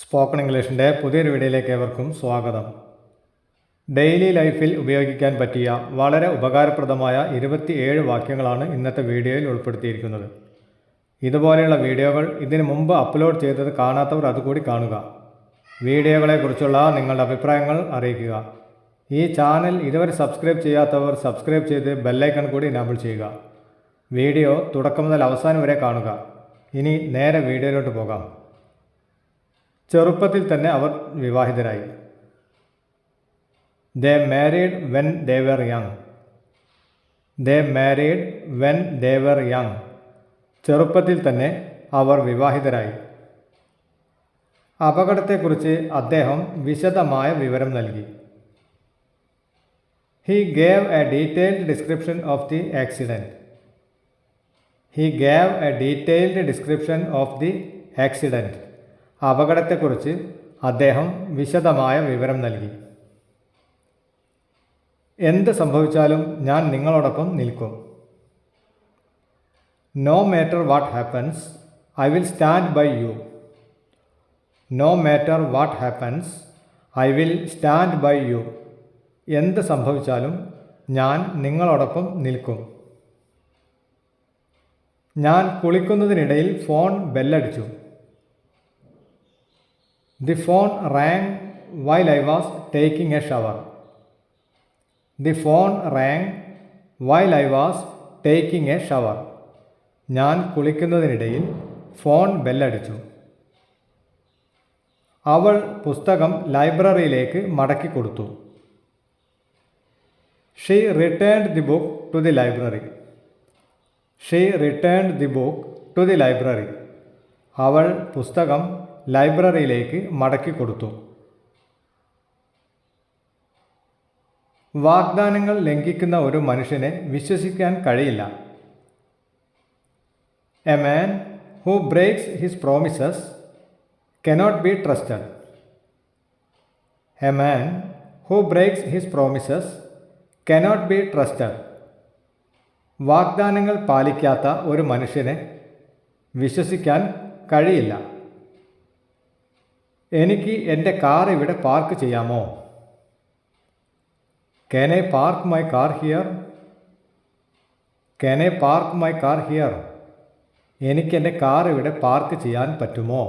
Spoken ഇംഗ്ലീഷിന്റെ പുതിയൊരു വീഡിയോയിലേക്ക് ഏവർക്കും സ്വാഗതം. ഡെയിലി ലൈഫിൽ ഉപയോഗിക്കാൻ പറ്റിയ വളരെ ഉപകാരപ്രദമായ ഇരുപത്തിയേഴ് വാക്യങ്ങളാണ് ഇന്നത്തെ വീഡിയോയിൽ ഉൾപ്പെടുത്തിയിരിക്കുന്നത്. ഇതുപോലെയുള്ള വീഡിയോകൾ ഇതിനു മുമ്പ് അപ്ലോഡ് ചെയ്തത് കാണാത്തവർ അതുകൂടി കാണുക. വീഡിയോകളെക്കുറിച്ചുള്ള നിങ്ങളുടെ അഭിപ്രായങ്ങൾ അറിയിക്കുക. ഈ ചാനൽ ഇതുവരെ സബ്സ്ക്രൈബ് ചെയ്യാത്തവർ സബ്സ്ക്രൈബ് ചെയ്ത് ബെല്ലൈക്കൺ കൂടി എനാബിൾ ചെയ്യുക. വീഡിയോ തുടക്കം മുതൽ അവസാനം വരെ കാണുക. ഇനി നേരെ വീഡിയോയിലോട്ട് പോകാം. ചെറുപ്പത്തിൽ തന്നെ അവർ വിവാഹിതരായി. They married when they were young they married when they were young ചെറുപ്പത്തിൽ തന്നെ അവർ വിവാഹിതരായി. അപകടത്തെക്കുറിച്ച് അദ്ദേഹം വിശദമായ വിവരം നൽകി. He gave a detailed description of the accident he gave a detailed description of the accident അപകടത്തെക്കുറിച്ച് അദ്ദേഹം വിശദമായ വിവരം നൽകി. എന്ത് സംഭവിച്ചാലും ഞാൻ നിങ്ങളോടൊപ്പം നിൽക്കും. No matter what happens I will stand by you no matter what happens I will stand by you എന്ത് സംഭവിച്ചാലും ഞാൻ നിങ്ങളോടൊപ്പം നിൽക്കും. ഞാൻ കുളിക്കുന്നതിനിടയിൽ phone ബെല്ലടിച്ചു. The phone rang while I was taking a shower the phone rang while I was taking a shower ഞാൻ കുളിക്കുന്നതിനിടയിൽ phone ബെല്ലടിച്ചു അവൾ പുസ്തകം ലൈബ്രറിയിലേക്ക് മടക്കി കൊടുത്തു. She returned the book to the library she returned the book to the library അവൾ പുസ്തകം ലൈബ്രറിയിലേക്ക് മടക്കി കൊടുത്തു. വാഗ്ദാനങ്ങൾ ലംഘിക്കുന്ന ഒരു മനുഷ്യനെ വിശ്വസിക്കാൻ കഴിയില്ല. A man who breaks his promises cannot be trusted a man who breaks his promises cannot be trusted വാഗ്ദാനങ്ങൾ പാലിക്കാത്ത ഒരു മനുഷ്യനെ വിശ്വസിക്കാൻ കഴിയില്ല. എനിക്ക് എന്റെ കാർ ഇവിടെ പാർക്ക് ചെയ്യാമോ? Can I park my car here can I park my car here എനിക്ക് എന്റെ കാർ ഇവിടെ പാർക്ക് ചെയ്യാൻ പറ്റുമോ?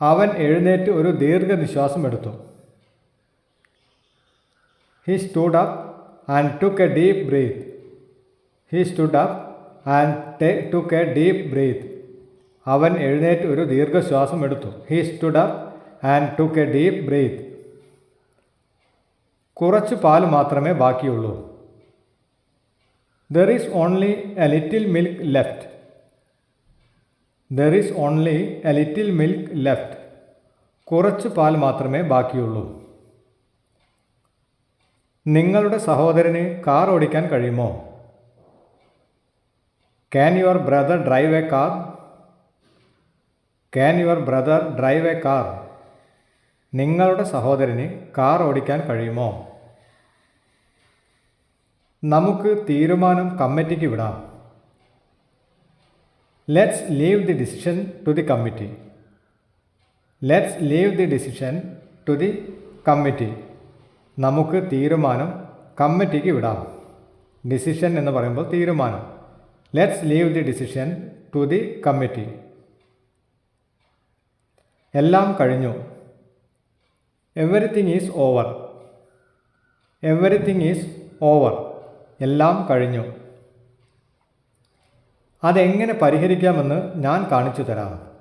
അവൻ എഴുന്നേറ്റ് ഒരു ദീർഘനിശ്വാസം എടുത്തു. He stood up and took a deep breath he stood up and took a deep breath അവൻ എഴുന്നേറ്റ് ഒരു ദീർഘശ്വാസം എടുത്തു. He stood up and took a deep breath കുറച്ച് പാൽ മാത്രമേ ബാക്കിയുള്ളൂ. There is only a little milk left there is only a little milk left കുറച്ച് പാൽ മാത്രമേ ബാക്കിയുള്ളൂ. നിങ്ങളുടെ സഹോദരന് കാർ ഓടിക്കാൻ കഴിയുമോ? Can your brother drive a car can your brother drive a car നിങ്ങളുടെ സഹോദരന് കാർ ഓടിക്കാൻ കഴിയുമോ? നമുക്ക് തീരുമാനം കമ്മിറ്റിക്ക് വിടാം. Let's leave the decision to the committee let's leave the decision to the committee നമുക്ക് തീരുമാനം കമ്മിറ്റിക്ക് വിടാം. ഡിസിഷൻ എന്ന് പറയുമ്പോൾ തീരുമാനം. Let's leave the decision to the committee എല്ലാം കഴിഞ്ഞു. Everything is over everything is over എല്ലാം കഴിഞ്ഞു. അതെങ്ങനെ പരിഹരിക്കാമെന്ന് ഞാൻ കാണിച്ചു തരാം.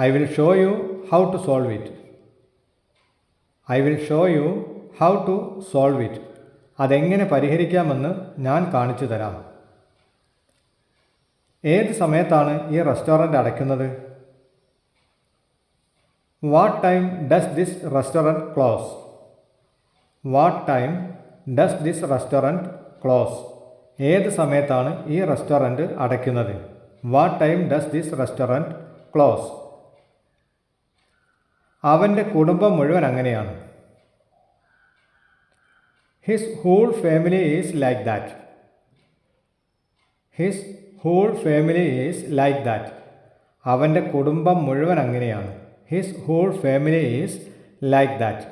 I will show you how to solve it I will show you how to solve it അതെങ്ങനെ പരിഹരിക്കാമെന്ന് ഞാൻ കാണിച്ചു തരാം. ഏത് സമയത്താണ് ഈ റെസ്റ്റോറന്റ് അടയ്ക്കുന്നത്? What time does this restaurant close? What time does this restaurant close? ഏത് സമയത്താണ് ഈ റെസ്റ്റോറന്റ് അടയ്ക്കുന്നത്? What time does this restaurant close അവന്റെ കുടുംബം മുഴുവൻ അങ്ങനെയാണ്. His whole family is like that his whole family is like that അവന്റെ കുടുംബം മുഴുവൻ അങ്ങനെയാണ്. His whole family is like that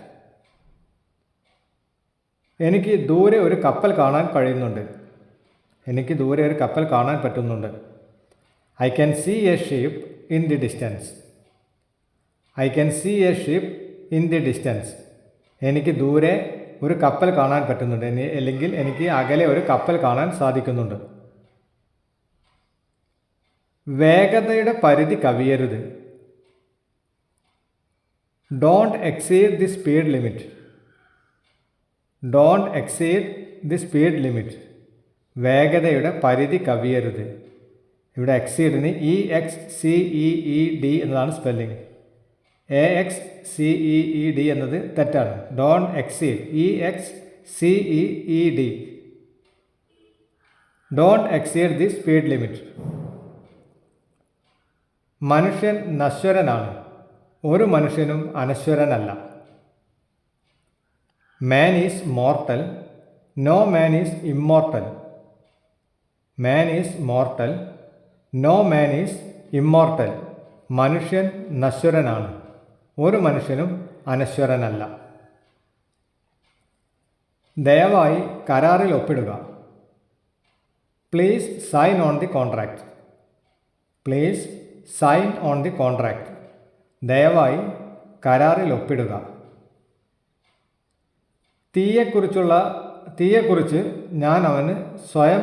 എനിക്ക് ദൂരെ ഒരു കപ്പൽ കാണാൻ കഴിയുന്നുണ്ട്. എനിക്ക് ദൂരെ ഒരു കപ്പൽ കാണാൻ പറ്റുന്നുണ്ട്. I can see a ship in the distance I can see a ship in the distance എനിക്ക് ദൂരെ ഒരു കപ്പൽ കാണാൻ പറ്റുന്നുണ്ട്. അല്ലെങ്കിൽ എനിക്ക് അകലെ ഒരു കപ്പൽ കാണാൻ സാധിക്കുന്നുണ്ട്. വേഗതയുടെ പരിധി കവിയരുത്. Don't exceed the speed limit don't exceed the speed limit വേഗതയുടെ പരിധി കവിയരുത്. ഇവിടെ എക്സീഡിന് E X C E E D എന്നതാണ് spelling A X C E E D എന്നത് തെറ്റാണ്. Don't exceed E X C E E D don't exceed the speed limit മനുഷ്യൻ നശ്വരനാണ്. ഒരു മനുഷ്യനും അനശ്വരനല്ല. Man is mortal no man is immortal man is mortal no man is immortal മനുഷ്യൻ നശ്വരനാണ്. ഒരു മനുഷ്യനും അനശ്വരനല്ല. ദയവായി കരാറിൽ ഒപ്പിടുക. Please sign on the contract please sign on the contract ദയവായി കരാറിൽ ഒപ്പിടുക. തീയെക്കുറിച്ചുള്ള തീയെക്കുറിച്ച് ഞാൻ അവന് സ്വയം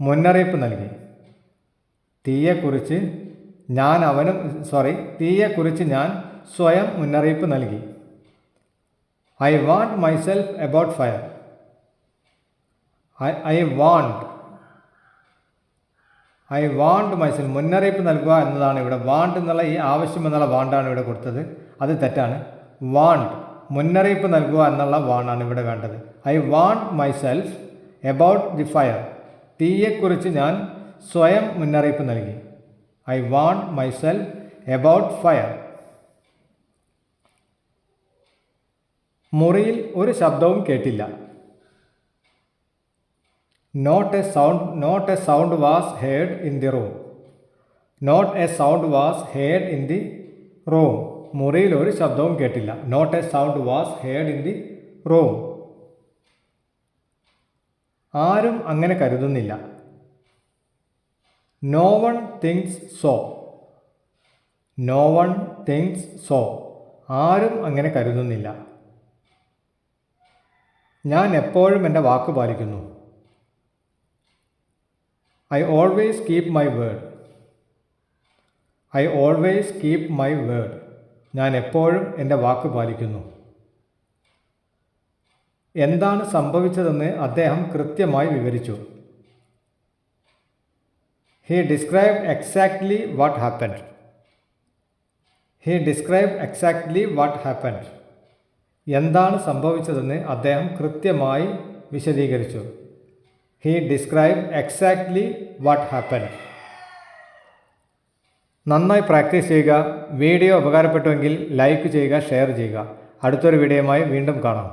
മുന്നറിയിപ്പ് നൽകി. തീയെക്കുറിച്ച് ഞാൻ അവനും സോറി തീയെക്കുറിച്ച് ഞാൻ സ്വയം മുന്നറിയിപ്പ് നൽകി. I warned myself about fire I I warned I warned myself മുന്നറിയിപ്പ് നൽകുക എന്നതാണ് ഇവിടെ വാണ്ട് എന്നുള്ള ഈ ആവശ്യം എന്നുള്ള വാണ്ടാണ് ഇവിടെ കൊടുത്തത്. അത് തെറ്റാണ്. വാണ്ട് മുന്നറിയിപ്പ് നൽകുക എന്നുള്ള വാണാണ് ഇവിടെ വേണ്ടത്. I warned myself about the fire. തീയെക്കുറിച്ച് ഞാൻ സ്വയം മുന്നറിയിപ്പ് നൽകി. I warned myself about fire. മുറിയിൽ ഒരു ശബ്ദവും കേട്ടില്ല. Not a sound not a sound was heard in the room not a sound was heard in the room മുറിയിൽ ഒരു ശബ്ദവും കേട്ടില്ല. Not a sound was heard in the room ആരും അങ്ങനെ കരുതുന്നില്ല. No one thinks so no one thinks so ആരും അങ്ങനെ കരുതുന്നില്ല. ഞാൻ എപ്പോഴും എന്റെ വാക്ക് പാലിക്കുന്നു. I always keep my word I always keep my word ഞാൻ എപ്പോഴും എന്റെ വാക്ക് പാലിക്കുന്നു. എന്താണ് സംഭവിച്ചതെന്ന് അദ്ദേഹം കൃത്യമായി വിവരിച്ചു. He describe exactly what happened he describe exactly what happened എന്താണ് സംഭവിച്ചതെന്ന് അദ്ദേഹം കൃത്യമായി വിശദീകരിച്ചു. He describe exactly what happen നന്നായി പ്രാക്ടീസ് ചെയ്യുക വീഡിയോ ഉപകാരപ്പെട്ടുവെങ്കിൽ ലൈക്ക് ചെയ്യുക ഷെയർ ചെയ്യുക. അടുത്തൊരു വീഡിയോയുമായി വീണ്ടും കാണാം.